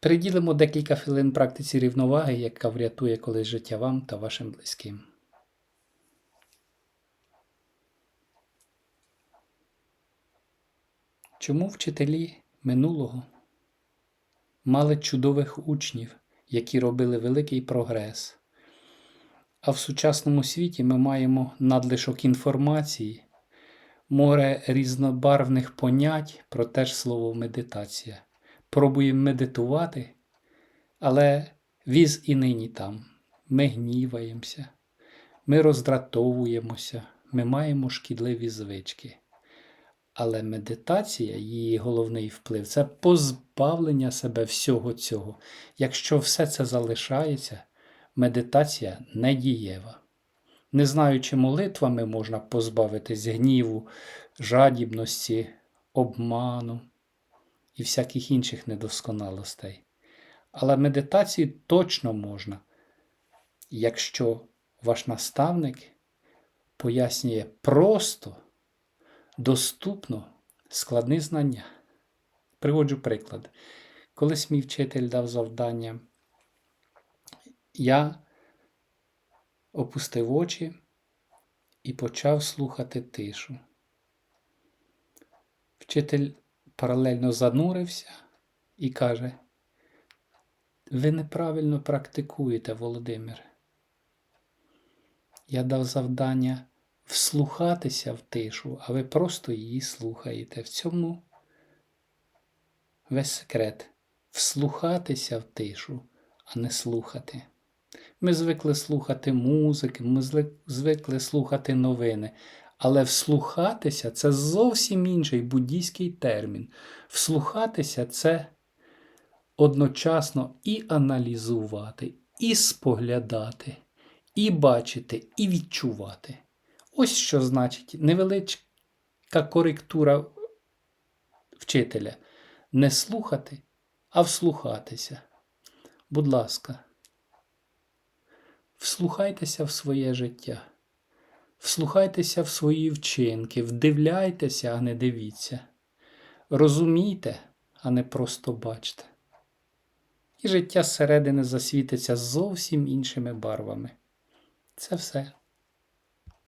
Приділимо декілька хвилин практиці рівноваги, яка врятує колись життя вам та вашим близьким. Чому вчителі минулого мали чудових учнів, які робили великий прогрес? А в сучасному світі ми маємо надлишок інформації, море різнобарвних понять про те ж слово медитація. Пробуємо медитувати, але віз і нині там. Ми гніваємося, ми роздратовуємося, ми маємо шкідливі звички. Але медитація, її головний вплив це позбавлення себе всього цього. Якщо все це залишається, медитація не дієва. Не знаючи молитвами можна позбавитись гніву, жадібності, обману і всяких інших недосконалостей. Але медитації точно можна, якщо ваш наставник пояснює просто, доступно складні знання. Приводжу приклад. Колись мій вчитель дав завдання, я опустив очі і почав слухати тишу. Вчитель паралельно занурився і каже: Ви неправильно практикуєте, Володимир. Я дав завдання вслухатися в тишу, а ви просто її слухаєте. В цьому весь секрет вслухатися в тишу, а не слухати. Ми звикли слухати музики, ми звикли слухати новини. Але вслухатися це зовсім інший буддійський термін. Вслухатися це одночасно і аналізувати, і споглядати, і бачити, і відчувати. Ось що значить невеличка коректура вчителя. Не слухати, а вслухатися. Будь ласка, вслухайтеся в своє життя. Вслухайтеся в свої вчинки, вдивляйтеся, а не дивіться. Розумійте, а не просто бачте. І життя зсередини засвітиться зовсім іншими барвами. Це все.